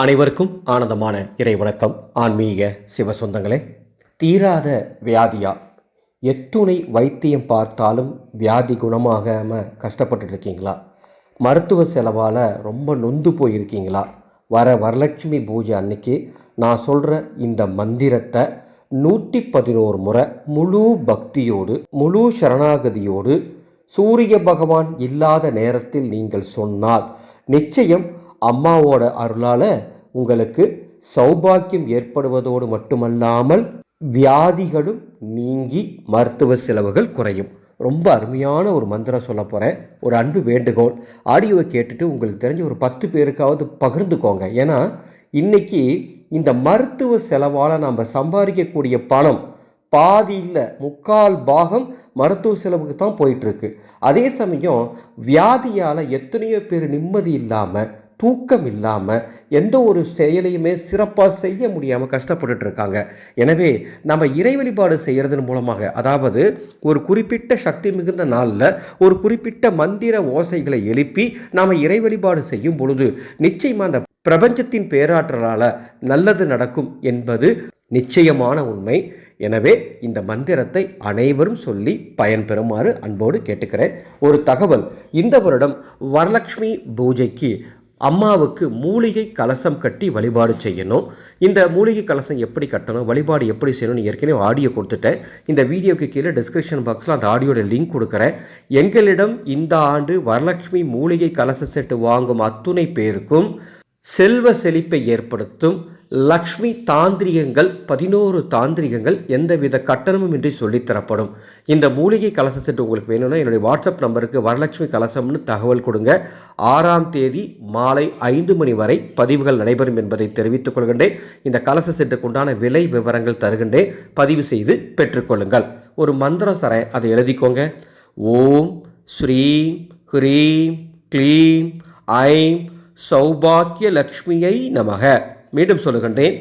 அனைவருக்கும் ஆனந்தமான இறை வணக்கம். ஆன்மீக சிவ சொந்தங்களே தீராத வியாதியா? எத்துணை வைத்தியம் பார்த்தாலும் வியாதி குணமாகாமல் கஷ்டப்பட்டு இருக்கீங்களா? மருத்துவ செலவால் ரொம்ப நொந்து போயிருக்கீங்களா? வர வரலட்சுமி பூஜை அன்னைக்கு நான் சொல்கிற இந்த மந்திரத்தை நூற்றி பதினோரு முறை முழு பக்தியோடு முழு சரணாகதியோடு சூரிய பகவான் இல்லாத நேரத்தில் நீங்கள் சொன்னால் நிச்சயம் அம்மாவோட அருளால் உங்களுக்கு சௌபாக்கியம் ஏற்படுவதோடு மட்டுமல்லாமல் வியாதிகளும் நீங்கி மருத்துவ செலவுகள் குறையும். ரொம்ப அருமையான ஒரு மந்திரம் சொல்ல போகிறேன் ஒரு அன்பு வேண்டுகோள். ஆடியோவை கேட்டுட்டு உங்களுக்கு தெரிஞ்ச ஒரு பத்து பேருக்காவது பகிர்ந்துக்கோங்க. ஏன்னா இன்னைக்கு இந்த மருத்துவ செலவால் நம்ம சம்பாதிக்கக்கூடிய பணம் பாதி இல்லை முக்கால் பாகம் மருத்துவ செலவுக்கு தான் போயிட்டுருக்கு அதே சமயம் வியாதியால் எத்தனையோ பேர் நிம்மதி இல்லாமல் தூக்கம் இல்லாமல் எந்த ஒரு செயலையுமே சிறப்பாக செய்ய முடியாமல் கஷ்டப்பட்டுட்டு இருக்காங்க எனவே நம்ம இறை வழிபாடு செய்கிறதன் மூலமாக அதாவது ஒரு குறிப்பிட்ட சக்தி மிகுந்த நாளில் ஒரு குறிப்பிட்ட மந்திர ஓசைகளை எழுப்பி நாம் இறை வழிபாடு செய்யும் பொழுது நிச்சயமாக அந்த பிரபஞ்சத்தின் பேராற்றலால் நல்லது நடக்கும் என்பது நிச்சயமான உண்மை. எனவே இந்த மந்திரத்தை அனைவரும் சொல்லி பயன்பெறுமாறு அன்போடு கேட்டுக்கிறேன். ஒரு தகவல் இந்த வருடம் வரலட்சுமி பூஜைக்கு அம்மாவுக்கு மூலிகை கலசம் கட்டி வழிபாடு செய்யணும். இந்த மூலிகை கலசம் எப்படி கட்டணும் வழிபாடு எப்படி செய்யணும்னு ஏற்கனவே ஆடியோ கொடுத்துட்டேன். இந்த வீடியோக்கு கீழே டிஸ்கிரிப்ஷன் பாக்ஸில் அந்த ஆடியோட லிங்க் கொடுக்குறேன். எங்களிடம் இந்த ஆண்டு வரலட்சுமி மூலிகை கலச செட்டு வாங்கும் அத்துணை பேருக்கும் செல்வ செழிப்பை ஏற்படுத்தும் லக்ஷ்மி தாந்திரிகங்கள் பதினோரு தாந்திரிகங்கள் எந்தவித கட்டணமும் இன்றி சொல்லித்தரப்படும். இந்த மூலிகை கலச செட்டு உங்களுக்கு வேணும்னா என்னுடைய வாட்ஸ்அப் நம்பருக்கு வரலட்சுமி கலசம்னு தகவல் கொடுங்க. ஆறாம் தேதி மாலை ஐந்து மணி வரை பதிவுகள் நடைபெறும் என்பதை தெரிவித்துக் கொள்கின்றேன். இந்த கலச செட்டுக்கு உண்டான விலை விவரங்கள் தருகின்றேன். பதிவு செய்து பெற்றுக்கொள்ளுங்கள் ஒரு மந்திரம் தரேன் அதை எழுதிக்கோங்க. ஓம் ஸ்ரீம் ஹ்ரீம் க்ளீம் ஐம் சௌபாக்கிய லக்ஷ்மியை நமக. மீண்டும் சொல்லுகின்றேன்.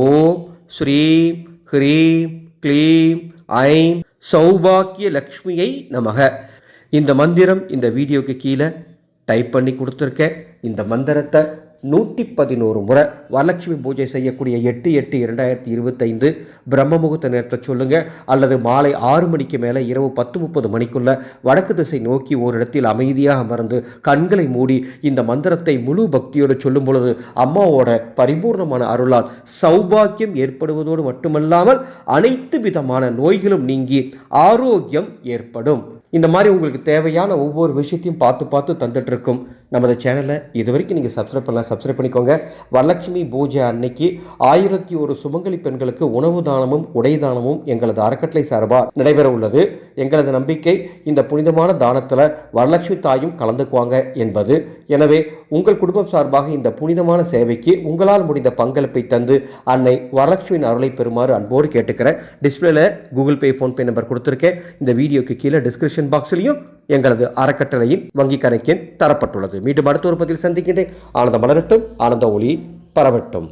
ஓம் ஸ்ரீம் ஹ்ரீம் க்ளீம் ஐம் சௌபாக்கிய லக்ஷ்மியை நமக. இந்த மந்திரம் இந்த வீடியோக்கு கீழே டைப் பண்ணி கொடுத்துருக்கேன் இந்த மந்திரத்தை நூற்றி பதினோரு முறை வரலட்சுமி பூஜை செய்யக்கூடிய எட்டு எட்டு இரண்டாயிரத்தி இருபத்தைந்து பிரம்ம முகூர்த்த நேரத்தை சொல்லுங்கள் அல்லது மாலை ஆறு மணிக்கு மேலே இரவு பத்து முப்பது மணிக்குள்ள வடக்கு திசை நோக்கி ஓரிடத்தில் அமைதியாக மறந்து கண்களை மூடி இந்த மந்திரத்தை முழு பக்தியோடு சொல்லும் பொழுது அம்மாவோட பரிபூர்ணமான அருளால் சௌபாக்கியம் ஏற்படுவதோடு மட்டுமல்லாமல் அனைத்து விதமான நோய்களும் நீங்கி ஆரோக்கியம் ஏற்படும். இந்த மாதிரி உங்களுக்கு தேவையான ஒவ்வொரு விஷயத்தையும் பார்த்து பார்த்து தந்துட்டு இருக்கும். நமது சேனலை இது வரைக்கும் நீங்கள் சப்ஸ்கிரைப் பண்ணலாம் சப்ஸ்கிரைப் பண்ணிக்கோங்க. வரலட்சுமி பூஜை அன்னைக்கு ஆயிரத்தி ஒரு சுமங்கலி பெண்களுக்கு உணவு தானமும் உடை தானமும் எங்களது அறக்கட்டளை சார்பாக நடைபெற உள்ளது. எங்களது நம்பிக்கை இந்த புனிதமான தானத்தில் வரலட்சுமி தாயும் கலந்துக்குவாங்க என்பது. எனவே உங்கள் குடும்பம் சார்பாக இந்த புனிதமான சேவைக்கு உங்களால் முடிந்த பங்களிப்பை தந்து அன்னை வரலட்சுமியின் அருளை பெறுமாறு அன்போடு கேட்டுக்கிறேன். டிஸ்பிளேல கூகுள் பே ஃபோன்பே நம்பர் கொடுத்துருக்கேன். இந்த வீடியோக்கு கீழே டிஸ்கிரிப்ஷன் பாக்ஸ்லையும் எங்களது அறக்கட்டளையின் வங்கி கணக்கின் தரப்பட்டுள்ளது. மீண்டும் அடுத்த ஒரு பதில் சந்திக்கின்றேன். ஆனந்த மலரட்டும். ஆனந்த ஒளி பரவட்டும்.